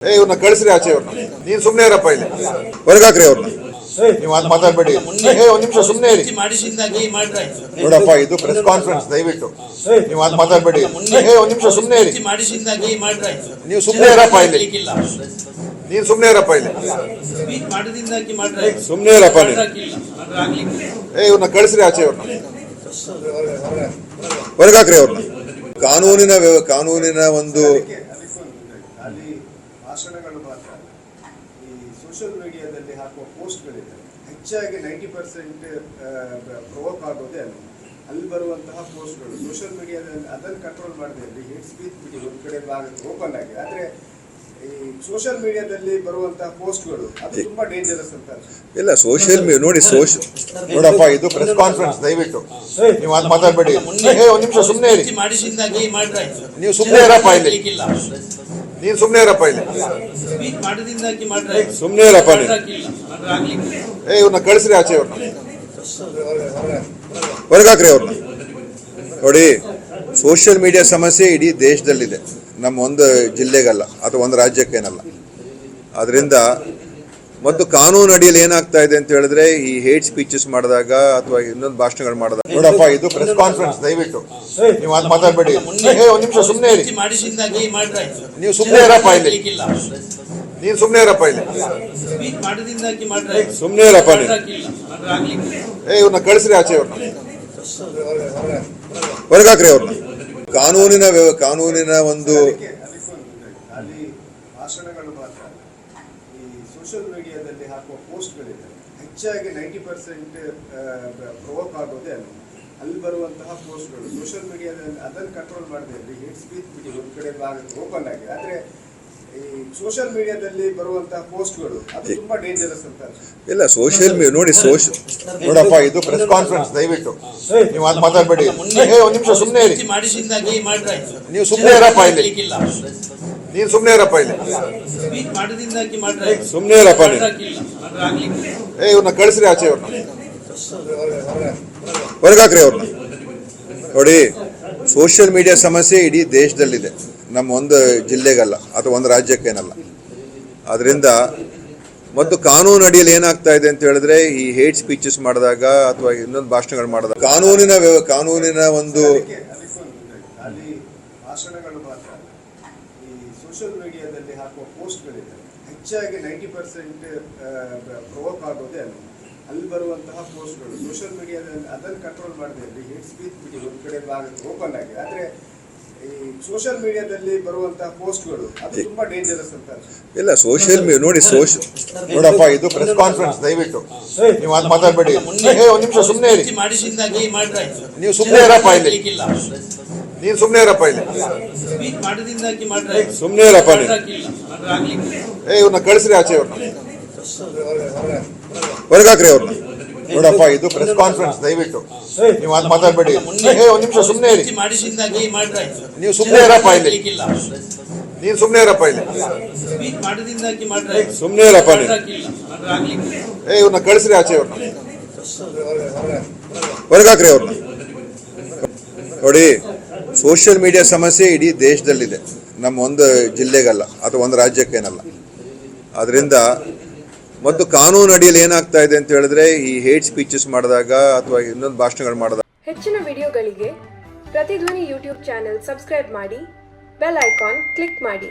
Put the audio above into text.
ಏ ಇವ್ರನ್ನ ಕಳಿಸ್ರಿ ಆಚೆ ಇವ್ರನ್ನ ನೀನ್ ಸುಮ್ನೆ ಇರಪ್ಪ ಇಲ್ಲಿ. ಹೊರಗಾಕ್ರಿ ಅವ್ರನ್ನ ನೀವು ಅದು ಮಾತಾಡ್ಬೇಡಿ. ಏ, ಒಂದ್ ನಿಮಿಷ ಸುಮ್ನೆ ಇರಿ. ನೋಡಪ್ಪ, ಇದು ಪ್ರೆಸ್ ಕಾನ್ಫರೆನ್ಸ್ ದಯವಿಟ್ಟು. ನೀವು ಅದು ಮಾತಾಡ್ಬೇಡಿ. ಏ, ಒಂದ್ ನಿಮಿಷ ಸುಮ್ನೆ ಇರಿ. ನೀವು ಸುಮ್ನೆ ಇರಪ್ಪ ಇಲ್ಲಿ. ನೀನ್ ಸುಮ್ನೆ ಇರಪ್ಪ ಇಲ್ಲಿ. ಸುಮ್ನೆ ಇರಪ್ಪ ನೀನು. ಏ ಇವ್ರನ್ನ ಕಳಿಸ್ರಿ ಆಚೆ ಇವ್ರನ್ನ ಹೊರಗಾಕ್ರಿ ಅವ್ರನ್ನ ಕಾನೂನಿನ ಕಾನೂನಿನ ಒಂದು ಭಾಷಣಗಳು ಮಾತ್ರ ಅಲ್ಲ. ಈ ಸೋಷಿಯಲ್ ಮೀಡಿಯಾದಲ್ಲಿ ಹಾಕುವ ಪೋಸ್ಟ್ಗಳಿದೆ ಹೆಚ್ಚಾಗಿ ನೈಂಟಿ ಪರ್ಸೆಂಟ್ ಪ್ರೊವೋಕ್ ಆಗೋದೇ ಅಲ್ಲಿ. ಅಲ್ಲಿ ಬರುವಂತಹ ಪೋಸ್ಟ್ಗಳು ಸೋಷಿಯಲ್ ಮೀಡಿಯಾದಲ್ಲಿ ಅದನ್ನು ಕಂಟ್ರೋಲ್ ಮಾಡದೆ ಅಲ್ಲಿ. ಹೇಟ್ ಸ್ಪೀಚ್ ಬಿಡಿ ಒಂದು ಕಡೆ ಭಾಗ ಓಪನ್ ಆಗಿದೆ ಆದರೆ ಈ ಸೋಷಿಯಲ್ ಮೀಡಿಯಾದಲ್ಲಿ ಬರುವಂತಹ ಪೋಸ್ಟ್ಗಳು ಅದು ತುಂಬಾ ಡೇಂಜರಸ್ ಅಂತ. ಇಲ್ಲ ಸೋಷಿಯಲ್ ಮೀಡಿಯಾ ನೋಡಿ ಸೋಷಿಯಲ್ ನೋಡಪ್ಪ ಇದು ಪ್ರೆಸ್ ಕಾನ್ಫರೆನ್ಸ್ ದಯವಿಟ್ಟು. ನೀವು ಅದು ಮಾತಾಡಬೇಡಿ. ಏ ಒಂದ್ ನಿಮಿಷ ಸುಮ್ಮನೆ ಇರಿ. ನೀವು ಸುಮ್ಮನೆ ಇರಪ್ಪ ಇಲ್ಲಿ. ನೀನ್ ಸುಮ್ನೆ ಇರಪ್ಪ ಇಲ್ಲಿ. ಸುಮ್ಮನೆ ಇರಪ್ಪ ನೀನು. ಏ ಇವ್ರನ್ನ ಕಳಿಸ್ರಿ ಆಚೆ ಇವ್ರನ್ನ ಹೊರಗಾಕ್ರಿ ಅವ್ರನ್ನ ನೋಡಿ ಸೋಷಿಯಲ್ ಮೀಡಿಯಾ ಸಮಸ್ಯೆ ಇಡೀ ದೇಶದಲ್ಲಿದೆ. ನಮ್ಮ ಒಂದು ಜಿಲ್ಲೆಗಲ್ಲ, ಅಥವಾ ಒಂದು ರಾಜ್ಯಕ್ಕೇನಲ್ಲ. ಅದರಿಂದ ಮತ್ತು ಕಾನೂನು ಅಡಿಯಲ್ಲಿ ಏನಾಗ್ತಾ ಇದೆ ಅಂತ ಹೇಳಿದ್ರೆ ಈ ಹೇಟ್ ಸ್ಪೀಚಸ್ ಮಾಡಿದಾಗ ಅಥವಾ ಇನ್ನೊಂದು ಭಾಷಣಗಳು ಮಾಡಿದಾಗ ನೋಡಪ್ಪ ಇದು ಪ್ರೆಸ್ ಕಾನ್ಫರೆನ್ಸ್ ದಯವಿಟ್ಟು. ನೀವು ಅದು ಮಾತಾಡಬೇಡಿ. ಏ ಒಂದ್ ನಿಮಿಷ ಸುಮ್ಮನೆ ಇರಿ. ನೀವು ಸುಮ್ಮನೆ ಇರಪ್ಪ ಇಲ್ಲಿ. ನೀವು ಸುಮ್ಮನೆ ಇರಪ್ಪ ಇಲ್ಲಿ. ಸುಮ್ಮನೆ ಇರಪ್ಪ ನೀನು ಏ ಇವ್ರನ್ನ ಕಳಿಸ್ರಿ ಆಚೆ ಇವ್ರನ್ನ ಹೊರಗಾಕ್ರಿ ಅವ್ರನ್ನ ಕಾನೂನಿನ ಕಾನೂನಿನ ಒಂದು ಅದಕ್ಕೆ ಅದಕ್ಕೊಂದು ಅಲ್ಲಿ ಭಾಷಣಗಳು ಮಾತ್ರ ಅಲ್ಲ. ಈ ಸೋಷಿಯಲ್ ಮೀಡಿಯಾದಲ್ಲಿ ಹಾಕುವ ಪೋಸ್ಟ್ಗಳಿದೆ ಹೆಚ್ಚಾಗಿ ನೈಂಟಿ ಪರ್ಸೆಂಟ್ ಪ್ರೊವೋಕ್ ಆಗೋದೇ ಅಲ್ಲಿ. ಅಲ್ಲಿ ಬರುವಂತಹ ಪೋಸ್ಟ್ಗಳು ಸೋಷಿಯಲ್ ಮೀಡಿಯಾದಲ್ಲಿ ಅದನ್ನು ಕಂಟ್ರೋಲ್ ಮಾಡದೆ ಇರಲಿ ಹೇಟ್ ಸ್ಪೀಚ್ ಬಿಡಿ ಒಂದು ಕಡೆ ಭಾಗ ಓಪನ್ ಆಗಿ. ಆದರೆ ಈ ಸೋಷಿಯಲ್ ಮೀಡಿಯಾದಲ್ಲಿ ಬರುವಂತಹ ಪೋಸ್ಟ್ಗಳು ಅದು ತುಂಬಾ ಡೇಂಜರಸ್ ಅಂತ. ಇಲ್ಲ ಸೋಷಿಯಲ್ ಮೀಡಿಯಾ ನೋಡಿ ಸೋಷಿಯಲ್ ನೋಡಪ್ಪ ಇದು ಪ್ರೆಸ್ ಕಾನ್ಫರೆನ್ಸ್ ದಯವಿಟ್ಟು. ನೀವು ಅದು ಮಾತಾಡಬೇಡಿ. ಏ ಒಂದ್ ನಿಮಿಷ ಸುಮ್ಮನೆ ಇರಿ. ನೀವು ಸುಮ್ಮನೆ ಇರಪ್ಪ ಇಲ್ಲಿ. ನೀನ್ ಸುಮ್ನೆ ಇರಪ್ಪ ಇಲ್ಲಿ. ಸುಮ್ಮನೆ ಇರಪ್ಪ. ಏ ಇವ್ರನ್ನ ಕಳಿಸ್ರಿ ಆಚೆ ಇವ್ರನ್ನ ಹೊರಗಾಕ್ರಿ ಅವ್ರನ್ನ ನೋಡಿ ಸೋಷಿಯಲ್ ಮೀಡಿಯಾ ಸಮಸ್ಯೆ ಇಡೀ ದೇಶದಲ್ಲಿದೆ. ನಮ್ಮ ಒಂದು ಜಿಲ್ಲೆಗಲ್ಲ, ಅಥವಾ ಒಂದು ರಾಜ್ಯಕ್ಕೇನಲ್ಲ. ಅದರಿಂದ ಮತ್ತು ಕಾನೂನು ಅಡಿಯಲ್ಲಿ ಏನಾಗ್ತಾ ಇದೆ ಅಂತ ಹೇಳಿದ್ರೆ, ಈ ಹೇಟ್ ಸ್ಪೀಚಸ್ ಮಾಡಿದಾಗ ಅಥವಾ ಇನ್ನೊಂದು ಭಾಷಣಗಳು ಮಾಡಿದಾಗ, ಕಾನೂನಿನ ಕಾನೂನಿನ ಒಂದು ಅದಕ್ಕೆ ಅದಕ್ಕೊಂದು ಅಲ್ಲಿ ಭಾಷಣಗಳು ಮಾತ್ರ ಅಲ್ಲ. ಈ ಸೋಷಿಯಲ್ ಮೀಡಿಯಾದಲ್ಲಿ ಹಾಕುವ ಪೋಸ್ಟ್ಗಳಿದೆ ಹೆಚ್ಚಾಗಿ ನೈಂಟಿ ಪರ್ಸೆಂಟ್ ಪ್ರೊವೋಕ್ ಆಗೋದೇ ಅಲ್ಲಿ. ಅಲ್ಲಿ ಬರುವಂತಹ ಪೋಸ್ಟ್ಗಳು ಸೋಷಿಯಲ್ ಮೀಡಿಯಾದಲ್ಲಿ ಅದನ್ನು ಕಂಟ್ರೋಲ್ ಮಾಡದೆ ಇರಲಿ ಹೇಟ್ ಸ್ಪೀಚ್ ಬಿಡಿ ಒಂದು ಕಡೆ ಆಗುತ್ತೆ ಓಪನ್ ಆಗಿ ಆದರೆ ಈ ಸೋಷಿಯಲ್ ಮೀಡಿಯಾದಲ್ಲಿ ಬರುವಂತಹ ಪೋಸ್ಟ್ಗಳು ಅದು ತುಂಬಾ ಡೇಂಜರಸ್ ಅಂತ ಇಲ್ಲ ಸೋಷಿಯಲ್ ಮೀ ನೋಡಿ ಸೋಷಿಯಲ್ ನೋಡಪ್ಪ ಇದು ಪ್ರೆಸ್ ಕಾನ್ಫರೆನ್ಸ್ ದಯವಿಟ್ಟು. ನೀವು ಅದು ಮಾತಾಡಬೇಡಿ. ಏ ಒಂದ್ ನಿಮಿಷ ಸುಮ್ಮನೆ ಇರಿ. ನೀವು ಸುಮ್ಮನೆ ಇರಪ್ಪ ಇಲ್ಲಿ. ನೀನ್ ಸುಮ್ನೆ ಇರಪ್ಪ ಇಲ್ಲಿ. ಸುಮ್ಮನೆ ಇರಪ್ಪ ನೀನು. ಏ ಇವ್ರನ್ನ ಕಳಿಸ್ರಿ ಆಚೆ ಇವ್ರನ್ನ ಹೊರಗಾಕ್ರಿ ಅವ್ರನ್ನ ನೋಡಪ್ಪ, ಇದು ಪ್ರೆಸ್ ಕಾನ್ಫರೆನ್ಸ್ ದಯವಿಟ್ಟು. ನೀವು ಅದು ಮಾತಾಡ್ಬೇಡಿ. ಏ, ಒಂದ್ ನಿಮಿಷ ಸುಮ್ನೆ ಇರಿ. ನೀವು ಸುಮ್ನೆ ಇರಪ್ಪ ಇಲ್ಲಿ. ನೀನು ಸುಮ್ನೆ ಇರಪ್ಪ ಇಲ್ಲಿ. ಸುಮ್ಮನೆ ಇರಪ್ಪ ನೀನು. ಏ ಇವ್ರನ್ನ ಕಳಿಸ್ರಿ ಆಚೆ ಇವ್ರನ್ನ ಹೊರಗಾಕ್ರಿ ಅವ್ರನ್ನ ನೋಡಿ ಸೋಷಿಯಲ್ ಮೀಡಿಯಾ ಸಮಸ್ಯೆ ಇಡೀ ದೇಶದಲ್ಲಿದೆ. ನಮ್ಮ ಒಂದು ಜಿಲ್ಲೆಗಲ್ಲ, ಅಥವಾ ಒಂದು ರಾಜ್ಯಕ್ಕೇನಲ್ಲ. ಅದರಿಂದ ಮತ್ತು ಕಾನೂನು ಅಡಿಯಲ್ಲಿ ಏನಾಗ್ತಾ ಇದೆ ಅಂತ ಹೇಳಿದ್ರೆ, ಈ ಹೇಟ್ ಸ್ಪೀಚಸ್ ಮಾಡಿದಾಗ ಅಥವಾ ಇನ್ನೊಂದು ಭಾಷಣಗಳು ಮಾಡಿದಾಗ ಹೆಚ್ಚಿನ ವಿಡಿಯೋಗಳಿಗೆ ಪ್ರತಿಧ್ವನಿ ಯೂಟ್ಯೂಬ್ ಚಾನೆಲ್ ಸಬ್ಸ್ಕ್ರೈಬ್ ಮಾಡಿ, ಬೆಲ್ ಐಕಾನ್ ಕ್ಲಿಕ್ ಮಾಡಿ.